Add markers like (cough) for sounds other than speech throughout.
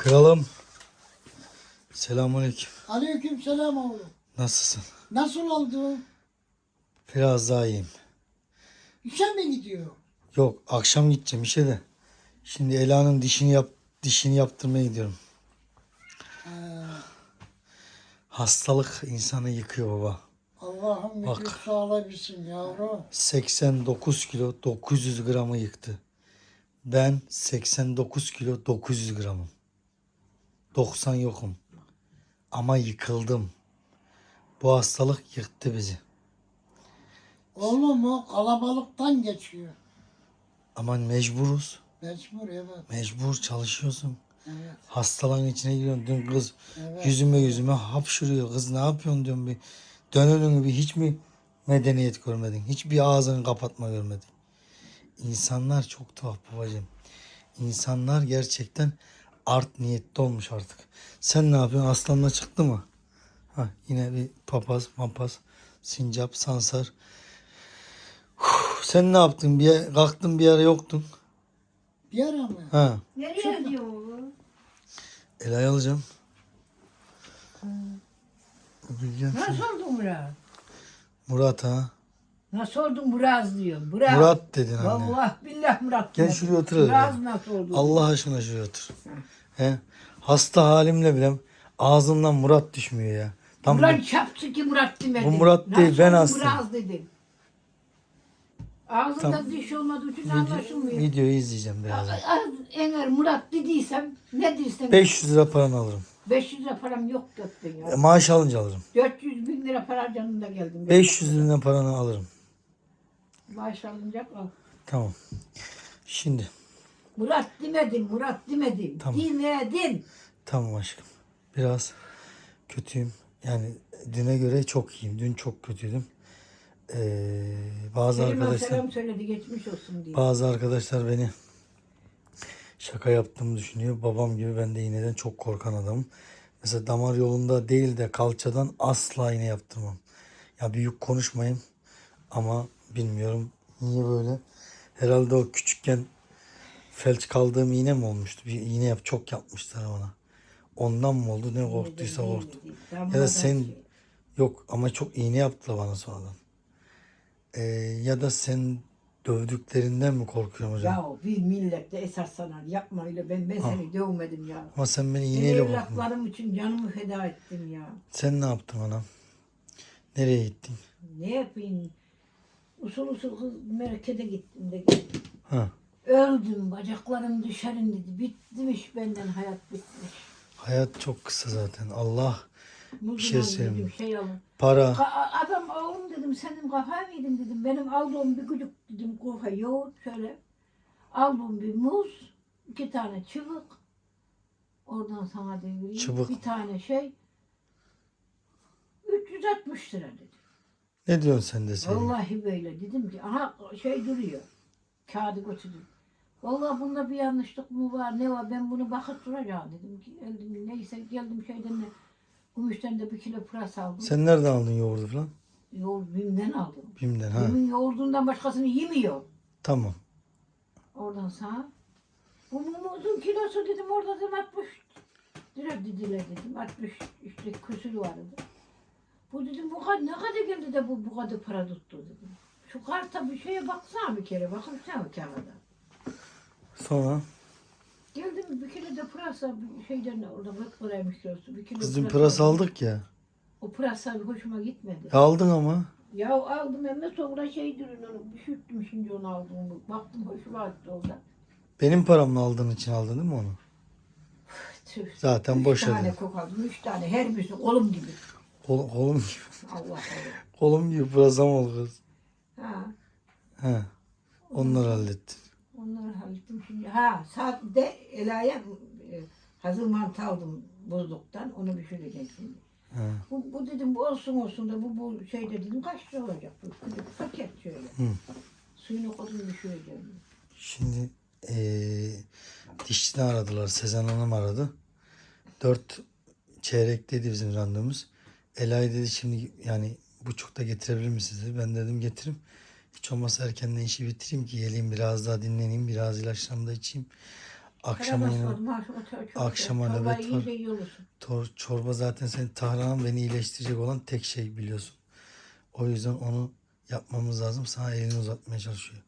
Kralım. Selamünaleyküm. Aleyküm selam oğlum. Nasılsın? Nasıl oldu? Biraz daha iyiyim. İşe mi gidiyor? Yok akşam gideceğim işe de. Şimdi Ela'nın dişini yap dişini yaptırmaya gidiyorum. Ee, Hastalık insanı yıkıyor baba. Allah'ım Bak. vücut sağlayabilsin yavrum. 89 kilo 900 gramı yıktı. Ben 89 kilo 900 gramım. 90 yokum. Ama yıkıldım. Bu hastalık yıktı bizi. Oğlum o kalabalıktan geçiyor. Ama mecburuz. Mecbur evet. Mecbur çalışıyorsun. Evet. Hastalığın içine giriyorsun. Dün kız Evet. yüzüme yüzüme hapşırıyor. Kız ne yapıyorsun diyorum bir. Dön önünü bir hiç mi medeniyet görmedin? Hiç bir ağzını kapatma görmedin. İnsanlar çok tuhaf babacığım. İnsanlar gerçekten art niyetli olmuş artık. Sen ne yapıyorsun? Aslanla çıktı mı? Ha, yine bir papaz, mapaz, sincap, sansar. Huh, sen ne yaptın? Bir yer- kalktın bir ara yoktun. Bir ara mı? Ha. Nereye gidiyor bu? Ela'yı alacağım. Bileceğim. Nasıl oldun Murat? Murat ha. Nasıl oldun Murat diyor. Murat. Murat dedin anne. Vallahi billah Murat. Gel şuraya otur. Murat nasıl oldu? Allah aşkına şuraya otur. He? Hasta halimle bile ağzımdan Murat düşmüyor ya. Tam Murat çapsı ki Murat demedim. Bu Murat değil, ben hastayım. Murat dedim. Ağzında Tamam. diş olmadığı için video, anlaşılmıyor. videoyu izleyeceğim birazdan. Az eğer Murat dediysem ne diysem 500 lira paranı alırım. 500 lira param yok götten ya. E, maaş alınca alırım. 400 bin lira para canında geldim. 500 lira paranı alırım. Maaş alınacak al. Tamam. Şimdi Murat demedim, Murat demedim. Tamam. Demedim. tamam aşkım. Biraz kötüyüm. Yani düne göre çok iyiyim. Dün çok kötüydüm. Ee, bazı Kerim arkadaşlar selam söyledi geçmiş olsun diye. Bazı arkadaşlar beni şaka yaptığımı düşünüyor. Babam gibi ben de iğneden çok korkan adamım. Mesela damar yolunda değil de kalçadan asla iğne yaptırmam. Ya büyük konuşmayayım ama bilmiyorum niye böyle. Herhalde o küçükken felç kaldığım iğne mi olmuştu? Bir iğne yap çok yapmışlar bana. Ondan mı oldu ne korktuysa korktu. Ya da sen yok ama çok iğne yaptılar bana sonradan. Ee, ya da sen dövdüklerinden mi korkuyorum hocam? Ya bir millette esas sanar yapma öyle ben ben seni dövmedim ya. Ama sen beni Ben iğneyle vurdun. evlatlarım için canımı feda ettim ya. Sen ne yaptın anam? Nereye gittin? Ne yapayım? Usul usul kız merakete gittim de gittim. Ha. Öldüm bacaklarım düşerin dedi. Bitmiş benden hayat bitmiş. Hayat çok kısa zaten. Allah şey al söyleyeyim dedim mi? şey alın. para Ka- adam oğlum dedim senin kafayı mı yedin dedim. Benim aldığım bir gücük dedim kafa yoğurt şöyle. Aldığım bir muz, iki tane çıvık. Oradan sana devireyim. Çıvık. Bir tane şey. 360 lira dedi. ne diyorsun sen de sen? Vallahi böyle dedim ki aha şey duruyor. Kağıdı götürdüm. Vallahi bunda bir yanlışlık mı var ne var ben bunu bakıp duracağım dedim geldim neyse geldim şeyden de Gümüşten de bir kilo pırasa aldım. Sen nereden aldın yoğurdu falan? Yoğurt Bim'den aldım. Bim'den ha. Bim'in yoğurdundan başkasını yemiyor. Tamam. Oradan sağ. Bu mumuzun kilosu dedim orada dedim 60 lira dediler dedim. 60 işte küsür vardı. Bu dedim bu kadar ne kadar geldi de bu bu kadar para tuttu dedim. Şu karta bir şeye baksana bir kere bakın sen o kağıda. Sonra Geldim bir kilo da pırasa bir şeyden orada bak paraymış kilosu. Bir kilo kızım pırasa aldık ya. O pırasa hoşuma gitmedi. E, aldın ama. Ya aldım hem sonra şey durun onu düşürttüm şimdi onu aldım. Baktım hoşuma gitti orada. Benim paramla aldığın için aldın değil mi onu? Tüh. Zaten Üç boş tane ödedin. kok aldım. Üç tane. Her birisi kolum gibi. Kol, kolum gibi. Allah Allah. Kolum gibi pırasam ol kız. Ha. He. Onları hallettin. Onları hallettim şimdi. Ha saatte Ela'ya e, hazır mantı aldım buzluktan. Onu pişireceğim şimdi. He. Bu, bu dedim bu olsun olsun da bu, bu şey dedim kaç lira olacak bu küçük paket şöyle. Hı. Suyunu koydum pişireceğim. Şimdi eee dişçiden aradılar. Sezen Hanım aradı. Dört çeyrek dedi bizim randevumuz. Elay dedi şimdi yani buçukta getirebilir misiniz dedi. Ben dedim getiririm. Hiç olmazsa erkenden işi bitireyim ki geleyim biraz daha dinleneyim. Biraz ilaçlarımı da içeyim. Akşama yine akşama nöbet var. tor- çorba zaten senin tahranan beni iyileştirecek olan tek şey biliyorsun. O yüzden onu yapmamız lazım. Sana elini uzatmaya çalışıyor.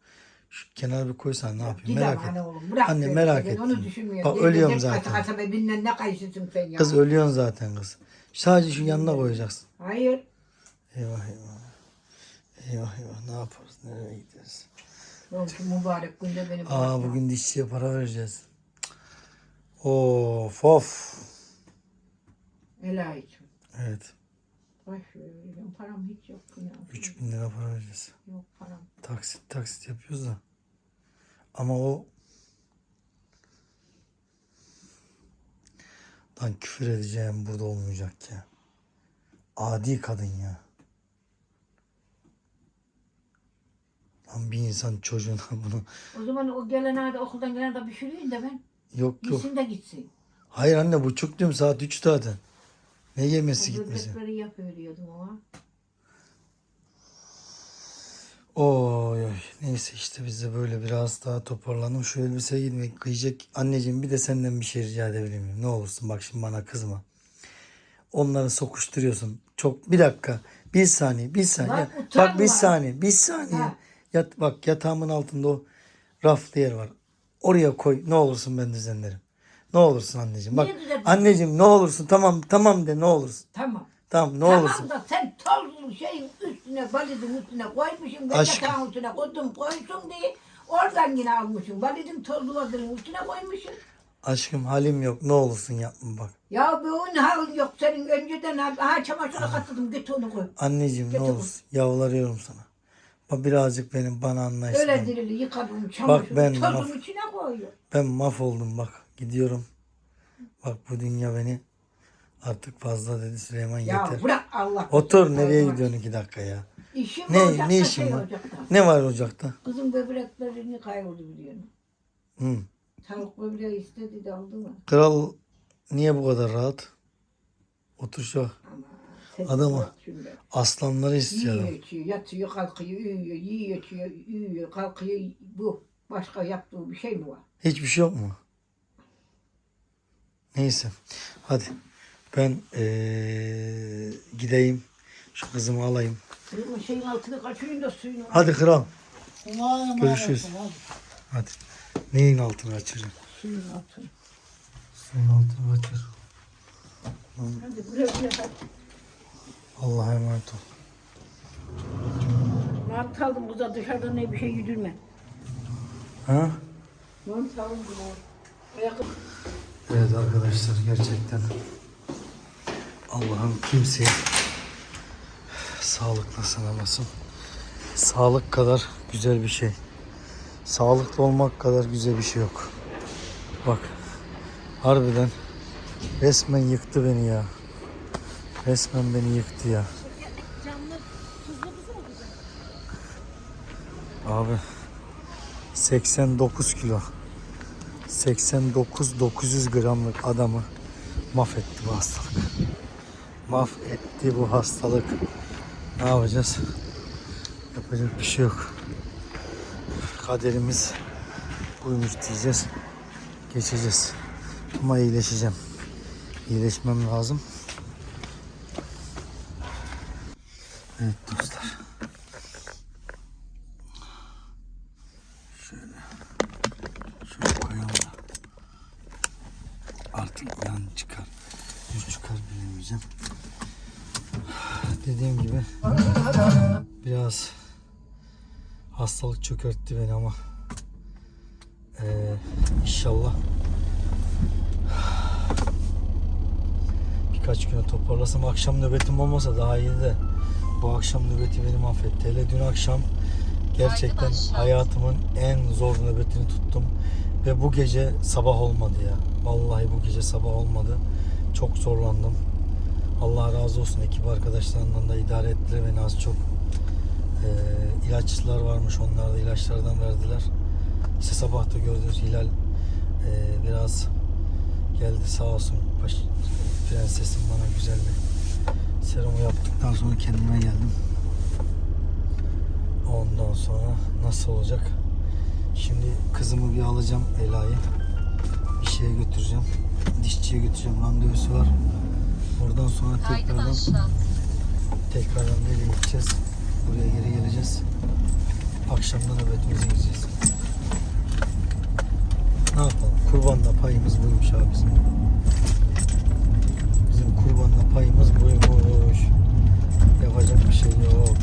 Şu kenara bir koysan ne yapayım? Gidem Merak et. oğlum, bırak Anne, beni. merak Ben ettim. Onu düşünmüyorum. Bak, ölüyorum zaten. Kız ölüyorsun zaten kız. Sadece şu yanına koyacaksın. Hayır. Eyvah eyvah. Eyvah eyvah ne yaparız? Nereye gideriz? Şu mübarek günde beni Aa bırakma. bugün dişçiye para vereceğiz. Of of. Ela için. Evet. Baş veriyorum. Param hiç yok. Ya. 3000 lira para vereceğiz. Yok param. Taksit taksit yapıyoruz da. Ama o Lan küfür edeceğim burada olmayacak ya. Adi kadın ya. Lan bir insan çocuğuna (laughs) bunu O zaman o gelen hadi okuldan gelen de pişireyim de ben. yok yok. Gitsin de gitsin. Hayır anne buçuk diyorum saat 3 zaten. Ne yemesi gitmesi. böbrekleri yapıveriyordum ama. Oy oy. Neyse işte biz de böyle biraz daha toparlandım. Şu elbiseye gitmek kıyacak. Anneciğim bir de senden bir şey rica edebilir miyim? Ne olursun bak şimdi bana kızma. Onları sokuşturuyorsun. Çok bir dakika. Bir saniye. Bir saniye. Bak, Bak, bir saniye. Bir saniye. Ha. Yat, bak yatağımın altında o raflı yer var. Oraya koy. Ne olursun ben düzenlerim. Ne olursun anneciğim. Bak Niye anneciğim ne olursun. Tamam tamam de ne olursun. Tamam. Tamam ne tamam olursun. da sen tozlu şeyin üstüne, validin üstüne koymuşsun. Ben Aşkım. yatağın üstüne koydum koysun diye. Oradan yine almışsın. Validin tozlu vadinin üstüne koymuşsun. Aşkım halim yok. Ne olursun yapma bak. Ya bugün halin yok senin önceden. Ha çamaşırı katladım git onu koy. Anneciğim ne Getir olursun yalvarıyorum sana. Bak birazcık benim bana anlayışla. Öyle dirili yıkadım çamaşırı. ben tozun laf- içine koyuyor. Ben mahvoldum bak gidiyorum. Bak bu dünya beni artık fazla dedi Süleyman Ya yeter. bırak Allah. Otur nereye Allah. gidiyorsun iki dakika ya. İşim Ne olacak ne işin şey var? olacak da. Ne var ocakta? Kızın böbreklerini kayboldu biliyorsun. Hı. Tavuk böbreği istedi de aldı mı? Kral niye bu kadar rahat? Otur şu Ama şimdi. aslanları istiyorum. Yiyor, içiyor, yatıyor, kalkıyor, uyuyor, yiyor, içiyor, uyuyor, kalkıyor. Bu başka yaptığı bir şey mi var? Hiçbir şey yok mu? Neyse. Hadi. Ben eee, gideyim. Şu kızımı alayım. Kızımın şeyin altını kaçırayım da suyunu. Hadi kral. Görüşürüz. hadi. Neyin altını açacağım? Suyun altını. Suyun altını açır. Hadi güle hadi. Allah'a emanet ol. Mant aldım kıza dışarıda ne bir şey yedirme. Ha? Mant aldım kıza. Evet arkadaşlar gerçekten Allah'ım kimseyi sağlıkla sınamasın. Sağlık kadar güzel bir şey. Sağlıklı olmak kadar güzel bir şey yok. Bak harbiden resmen yıktı beni ya. Resmen beni yıktı ya. Abi 89 kilo. 89 900 gramlık adamı mahvetti bu hastalık. Mahvetti bu hastalık. Ne yapacağız? Yapacak bir şey yok. Kaderimiz buymuş diyeceğiz. Geçeceğiz. Ama iyileşeceğim. İyileşmem lazım. Evet dostlar. Şöyle koyalım da. Artık yan çıkar. Düz çıkar bilemeyeceğim. Dediğim gibi biraz hastalık çökertti beni ama eee inşallah birkaç güne toparlasam akşam nöbetim olmasa daha iyiydi de bu akşam nöbeti beni mahvetti. Hele dün akşam gerçekten hayatımın en zor nöbetini tuttum. Ve bu gece sabah olmadı ya. Vallahi bu gece sabah olmadı. Çok zorlandım. Allah razı olsun ekip arkadaşlarından da idare ettiler beni az çok. Ee, ilaçlar varmış onlar da ilaçlardan verdiler. İşte sabah da gördünüz Hilal ee, biraz geldi sağ olsun. Baş, prensesim bana güzel bir serumu yaptıktan sonra kendime geldim. Ondan sonra nasıl olacak? Şimdi kızımı bir alacağım Ela'yı. Şeye götüreceğim. Dişçiye götüreceğim. Randevusu var. Oradan sonra tekrardan tekrardan nereye gideceğiz? Buraya geri geleceğiz. Akşamdan nöbetimize gireceğiz. Ne yapalım? Kurbanda payımız buymuş abi bizim. Bizim kurbanda payımız buymuş. Yapacak bir şey yok.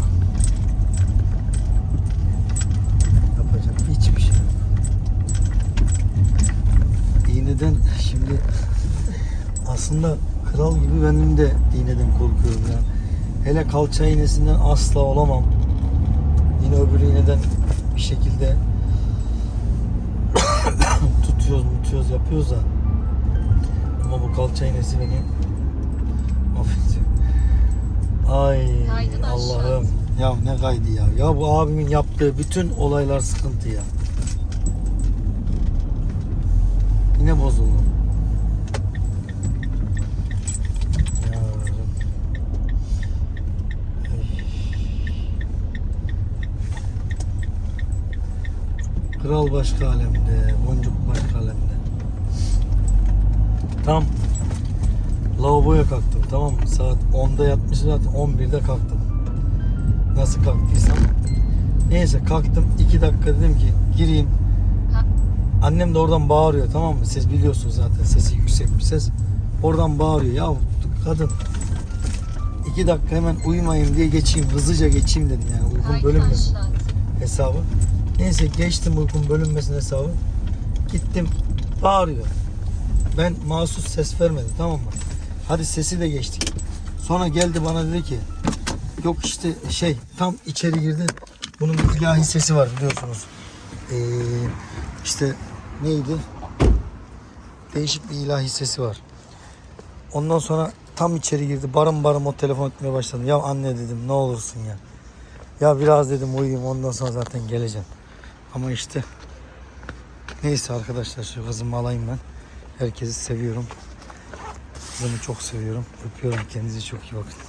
Yapacak hiçbir şey yok. İğneden şimdi aslında kral gibi benim de iğneden korkuyorum ya. Hele kalça iğnesinden asla olamam. Yine öbür iğneden bir şekilde (coughs) tutuyoruz tutuyoruz yapıyoruz da ama bu kalça iğnesi beni mahvediyor. Ay. Allah'ım. Ya ne kaydı ya. Ya bu abimin yaptığı bütün olaylar sıkıntı ya. Yine bozuldum. Yavrum. Ay. Kral başka alemde, boncuk başka alemde. Tam lavaboya kalktım tamam mı? Saat 10'da yatmışım zaten 11'de kalktım. Nasıl kalktıysam. Neyse kalktım 2 dakika dedim ki gireyim. Annem de oradan bağırıyor tamam mı? Siz biliyorsunuz zaten sesi yüksek bir ses. Oradan bağırıyor. Ya kadın 2 dakika hemen uyumayayım diye geçeyim. Hızlıca geçeyim dedim yani bölünmesin başlat. hesabı. Neyse geçtim uykum bölünmesin hesabı. Gittim bağırıyor. Ben mahsus ses vermedim tamam mı? Hadi sesi de geçtik. Sonra geldi bana dedi ki yok işte şey tam içeri girdi. Bunun bir ilahi sesi var biliyorsunuz. Ee, işte neydi? Değişik bir ilahi sesi var. Ondan sonra tam içeri girdi. Barım barım o telefon etmeye başladım. Ya anne dedim ne olursun ya. Ya biraz dedim uyuyayım ondan sonra zaten geleceğim. Ama işte neyse arkadaşlar şu kızımı alayım ben. Herkesi seviyorum. Kızımı çok seviyorum. Öpüyorum. Kendinize çok iyi bakın.